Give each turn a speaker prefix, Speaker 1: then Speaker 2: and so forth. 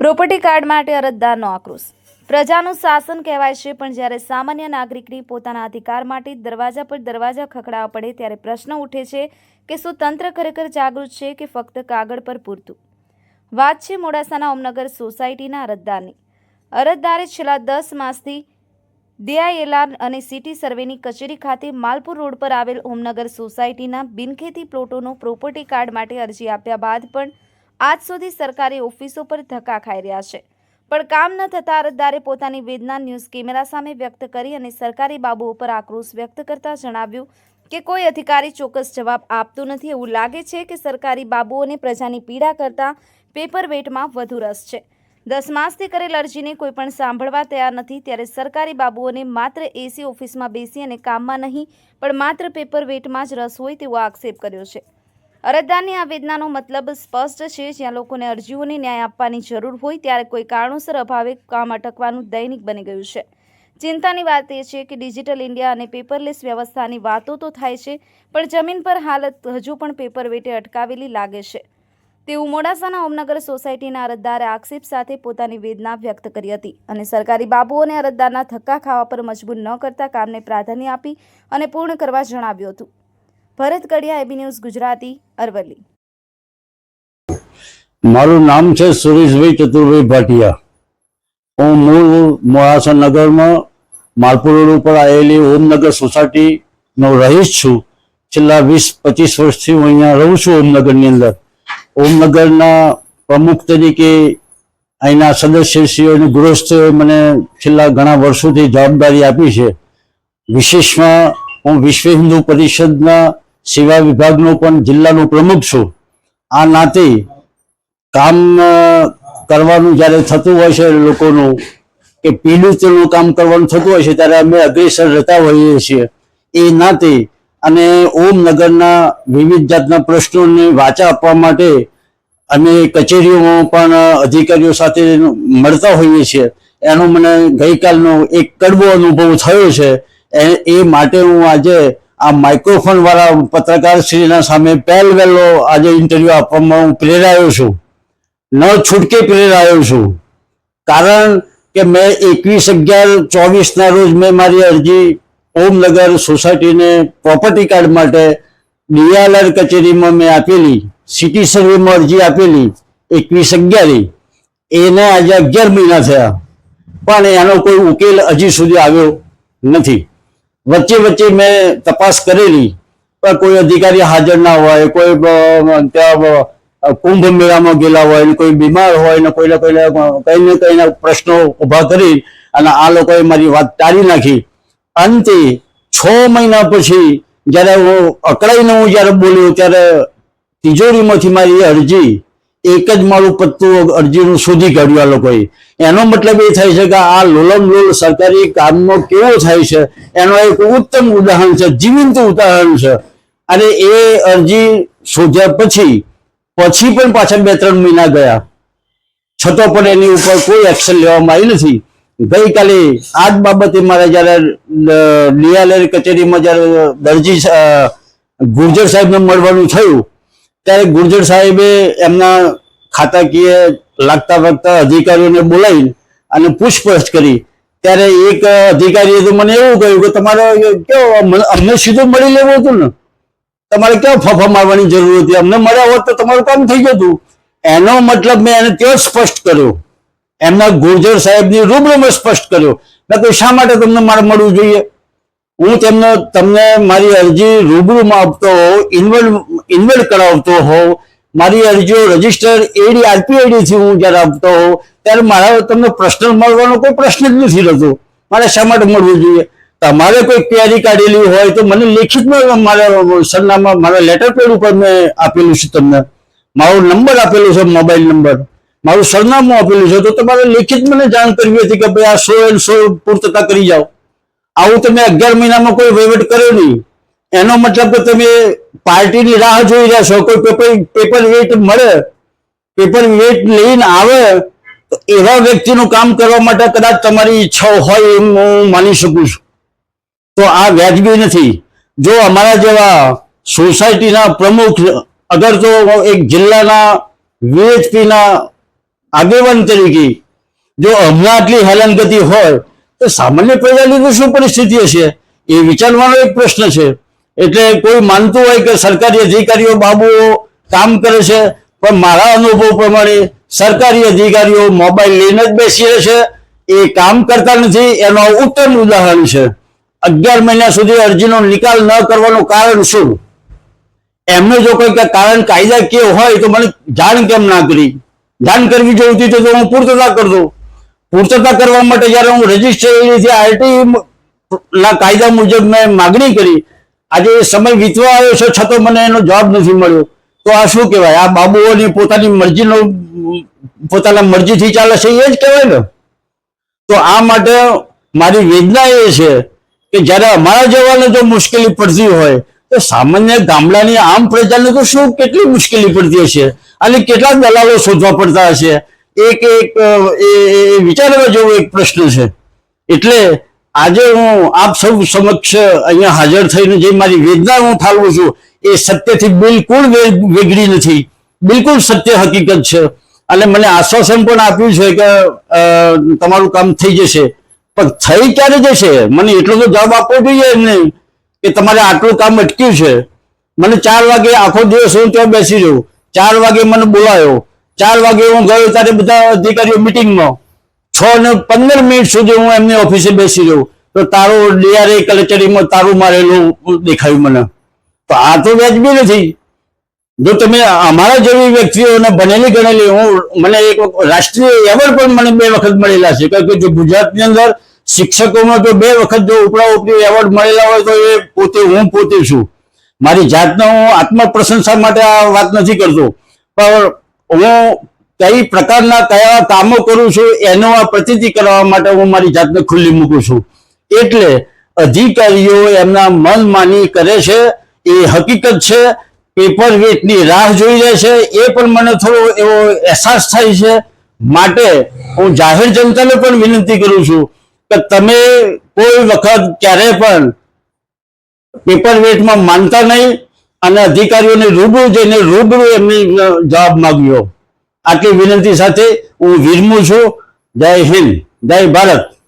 Speaker 1: Property card માટે અરજદારનો આક્રોશ. પ્રજાનું શાસન કહેવાય છે, પણ જ્યારે સામાન્ય નાગરિકની પોતાના અધિકાર માટે દરવાજા પર દરવાજા ખખડાવવા પડે ત્યારે પ્રશ્ન ઉઠે છે કે શું તંત્ર ખરેખર જાગૃત છે કે ફક્ત કાગળ પર પૂરતું? વાત છે મોડાસાના ઓમનગર સોસાયટીના અરજદારની. અરજદારે છેલ્લા દસ માસથી ડીઆઈએલઆર અને સિટી સર્વેની કચેરી ખાતે માલપુર રોડ પર આવેલ ઓમનગર સોસાયટીના બિનખેતી પ્લોટોનો પ્રોપર્ટી કાર્ડ માટે અરજી આપ્યા બાદ પણ આજ સુધી સરકારી ઓફિસો પર ધક્કા ખાઈ રહ્યા છે. પણ કામ ન થતાં અરજદારે પોતાની વેદના ન્યૂઝ કેમેરા સામે વ્યક્ત કરી અને સરકારી બાબુઓ પર આક્રોશ વ્યક્ત કરતા જણાવ્યું કે કોઈ અધિકારી ચોક્કસ જવાબ આપતું નથી. એવું લાગે છે કે સરકારી બાબુઓને પ્રજાની પીડા કરતાં પેપર વેટમાં વધુ રસ છે. દસ માસથી કરેલ અરજીને કોઈ પણ સાંભળવા તૈયાર નથી. ત્યારે સરકારી બાબુઓને માત્ર એસી ઓફિસમાં બેસી અને કામમાં નહીં, પણ માત્ર પેપર વેટમાં જ રસ હોય તેવો આક્ષેપ કર્યો છે. અરજદારની આ વેદનાનો મતલબ સ્પષ્ટ છે. જ્યાં લોકોને અરજીઓને ન્યાય આપવાની જરૂર હોય ત્યારે કોઈ કારણોસર અભાવે કામ અટકવાનું દૈનિક બની ગયું છે. ચિંતાની વાત એ છે કે ડિજિટલ ઇન્ડિયા અને પેપરલેસ વ્યવસ્થાની વાતો તો થાય છે, પણ જમીન પર હાલત હજુ પણ પેપર વેટે અટકાવેલી લાગે છે. તેવું મોડાસાના ઓમનગર સોસાયટીના અરજદારે આક્ષેપ સાથે પોતાની વેદના વ્યક્ત કરી હતી અને સરકારી બાબુઓને અરજદારના ધક્કા ખાવા પર મજબૂર ન કરતા કામને પ્રાધાન્ય આપી અને પૂર્ણ કરવા જણાવ્યું હતું. ભરત કડિયા, એબી ન્યૂઝ, ગુજરાતી, અરવલ્લી.
Speaker 2: મારું નામ છે સુરેશભાઈ ચતુરભાઈ ભાટિયા. હું મૂળ મોડાસા નગરમાં માલપુર રોડ ઉપર આવેલી ઓમનગર સોસાયટીનો રહીશ છું. છેલ્લા વીસ, પચીસ વર્ષથી હું અહીંયા રહું છું ઓમનગરની અંદર. ઓમનગરના પ્રમુખ તરીકે અહીંના સદસ્યશ્રીઓ અને ગૃહસ્થોએ મને છેલ્લા ઘણા વર્ષોથી જવાબદારી આપી છે. વિશેષમાં હું વિશ્વ હિન્દુ પરિષદના સેવા વિભાગનો પણ જિલ્લાનો પ્રમુખ છું. આ નાતે કામ કરવાનું જ્યારે થતું હોય છે લોકોનું, કે પીડિતનું કામ કરવાનું થતું હોય છે ત્યારે અમે અગ્રેસર રહેતા હોઈએ છીએ. એ નાતે અને ઓમનગરના વિવિધ જાતના પ્રશ્નોને વાચા આપવા માટે અમે કચેરીઓમાં પણ અધિકારીઓ સાથે મળતા હોઈએ છીએ. એનો મને ગઈકાલનો એક કડવો અનુભવ થયો છે. એ- માટે હું આજે આ માઇક્રોફોન વાળા પત્રકારશ્રીના સામે પહેલ વહેલો આજે ઇન્ટરવ્યુ આપવામાં હું પ્રેરાયો છું. ન છૂટકે પ્રેરાયો છું. કારણ કે મેં એકવીસ અગિયાર ચોવીસના રોજ મેં મારી અરજી ઓમનગર સોસાયટીને પ્રોપર્ટી કાર્ડ માટે ડીઆરઆર કચેરીમાં મેં આપેલી સિટી સર્વેમાં અરજી આપેલી એકવીસ અગિયારી. એને આજે અગિયાર મહિના થયા. પણ એનો કોઈ ઉકેલ હજી સુધી આવ્યો નથી. વચ્ચે વચ્ચે મેં તપાસ કરેલી, પણ કોઈ અધિકારી હાજર ના હોય, કોઈ ત્યાં કુંભ મેળામાં ગયેલા હોય, ને કોઈ બીમાર હોય, ને કોઈને કોઈને કઈ ને કઈ પ્રશ્નો ઊભા કરી, અને આ લોકોએ મારી વાત ટાળી નાખી. અંતે છ મહિના પછી, જ્યારે હું અકળાઈને હું જ્યારે બોલ્યો, ત્યારે તિજોરીમાંથી મારી અરજી એક જ મારું પત્તું અરજીનું શોધી કાઢ્યું આ લોકોએ. એનો મતલબ એ થાય છે કે આ લોલમ લોલ સરકારી કામનો કેવો થાય છે? એનો એક ઉત્તમ ઉદાહરણ છે, જીવંત ઉદાહરણ છે. અને એ અરજી શોધ્યા પછી પછી પણ પાછા બે ત્રણ મહિના ગયા. છતાં પણ એની ઉપર કોઈ એક્શન લેવામાં આવી નથી. ગઈકાલે આ જ બાબતે મારે જ્યારે ડીઆરએલ કચેરીમાં જ્યારે દરજી ગુર્જર સાહેબને મળવાનું થયું ત્યારે ગુર્જર સાહેબે એમના ખાતાકીય લાગતા વળગતા અધિકારીઓને બોલાવી અને પૂછપરછ કરી. ત્યારે એક અધિકારીએ તો મને એવું કહ્યું કે તમારે કયો અમને- સીધું મળી લેવું હતું ને? તમારે ક્યાં ફફા મારવાની જરૂર હતી? અમને મળ્યા હોત તો તમારું કામ થઈ જતું. એનો મતલબ મેં એને ત્યાં સ્પષ્ટ કર્યો? એમના ગુર્જર સાહેબની રૂબરૂમાં સ્પષ્ટ કર્યો. મેં કહ્યું, શા માટે તમને મારે મળવું જોઈએ? હું તમને તમને મારી અરજી રૂબરૂમાં આપતો હોઉં ઇન્વોલ્વ ઇન્વોલ્વ કરાવતો હોઉં. મારી અરજીઓ રજિસ્ટર એડી આરપીઆઈડી થી હું જ્યારે આપતો હોઉં, ત્યારે મારા તમને પ્રશ્ન મળવાનો કોઈ પ્રશ્ન જ નથી રહેતો. મારે શા માટે મળવું જોઈએ? તમારે કોઈ ક્વેરી કાઢેલી હોય તો મને લેખિતમાં મારા સરનામા, મારા લેટર પેડ ઉપર મેં આપેલું છે તમને. મારો નંબર આપેલો છે મોબાઈલ નંબર મારું સરનામું આપેલું છે, તો તમારે લેખિત મને જાણ કરવી હતી કે ભાઈ આ સો એન્ડ સો પૂર્તતા કરી જાઓ. આવું તમે અગિયાર મહિનામાં કોઈ વહીવટ કર્યો નહીં એનો મતલબ કે તમે પાર્ટીની રાહ જોઈ રહ્યા છો, કોઈ પેપર પેપર વેટ મળે, પેપર વેટ લઈને આવે, તો એવા વ્યક્તિનું કામ કરવા માટે કદાચ તમારી ઈચ્છા હોય એમ હું માની શકું છું. તો આ વ્યાજબી નથી. જો અમારા જેવા સોસાયટીના પ્રમુખ અગર તો એક જિલ્લાના વીએચપીના આગેવાન તરીકે, જો હમણાં આટલી હેલનગતિ હોય તો સામાન્ય પ્રજાની તો શું પરિસ્થિતિ હશે? એ વિચારવાનો એક પ્રશ્ન છે. એટલે કોઈ માનતું હોય કે સરકારી અધિકારીઓ બાબુઓ કામ કરે છે, પણ મારા અનુભવ પ્રમાણે સરકારી અધિકારીઓ મોબાઈલ લઈને જ બેસી છે. એ કામ કરતા નથી, એનો ઉત્તમ ઉદાહરણ છે. અગિયાર મહિના સુધી અરજીનો નિકાલ ન કરવાનું કારણ શું? એમને જો કોઈ કે, કારણ કાયદાકીય હોય તો મને જાણ કેમ ના કરી? જાણ કરવી જોઈતી તો હું પૂર્તતા કરતો પૂર્તતા કરવા માટે જ્યારે હું રજિસ્ટર આરટી ના કાયદા મુજબ મેં માગણી કરી. આજે સમય વીતવા આવ્યો છે, છતાં મને એનો જવાબ નથી મળ્યો. તો આ શું કહેવાય? આ બાબુઓની પોતાની મરજીનો, પોતાના મરજીથી ચાલે છે, એ જ કહેવાય ને? તો આ માટે મારી વેદના એ છે કે જ્યારે અમારા જવાને જો મુશ્કેલી પડતી હોય, તો સામાન્ય ગામડાની આમ પ્રજાને તો શું કેટલી મુશ્કેલી પડતી હશે? અને કેટલા દલાલો શોધવા પડતા હશે? એક એક એ વિચારવા જેવો એક પ્રશ્ન છે. એટલે આજે હું આપ સૌ સમક્ષ અહીંયા હાજર થઈને જે મારી વેદના હું ઠાલવું છું, એ સત્યથી બિલકુલ વેગળી નથી. બિલકુલ સત્ય હકીકત છે. અને મને આશ્વાસન પણ આપ્યું છે કે તમારું કામ થઈ જશે. પણ થઈ ક્યારે જશે? મને એટલો તો જવાબ આપવો જોઈએ એમને કે તમારે આટલું કામ અટક્યું છે. મને ચાર વાગે આખો દિવસ હું ત્યાં બેસી રહ્યો. ચાર વાગે મને બોલાયો. ચાર વાગે હું ગયો ત્યારે બધા અધિકારીઓ મિટિંગમાં છ ને પંદર મિનિટ સુધી હું એમની ઓફિસે બેસી રહ્યો. તો તારું ડીઆરએ કલેક્ટરીમાં તારું મારેલું દેખાયું મને. તો આ તો વ્યાજબી નથી. જો તમે અમારા જેવી વ્યક્તિઓને બનેલી ગણેલી, હું મને એક રાષ્ટ્રીય એવોર્ડ પણ મને બે વખત મળેલા છે. કારણ કે જો ગુજરાતની અંદર શિક્ષકોમાં જો બે વખત જો ઉપરા ઉપરી એવોર્ડ મળેલા હોય તો એ પોતે, હું પોતે છું. મારી જાતનો હું આત્મપ્રશંસા માટે આ વાત નથી કરતો. પણ હું કઈ પ્રકારના કયા કામો કરું છું એનો આ પ્રતિતિ કરવા માટે હું મારી જાતને ખુલ્લી મૂકું છું. એટલે અધિકારીઓ એમના મન માની કરે છે, એ હકીકત છે પેપર વેટની રાહ જોઈ રહે છે, એ પણ મને થોડો એવો અહેસાસ થાય છે. માટે હું જાહેર જનતાને પણ વિનંતી કરું છું કે તમે કોઈ વખત ક્યારે પણ પેપર વેટમાં માનતા નહીં અને અધિકારીઓને રૂબરૂ જઈને રૂબરૂ એમની જવાબ માંગ્યો. આટલી વિનંતી સાથે હું વિરમું છું. જય હિન્દ. જય ભારત.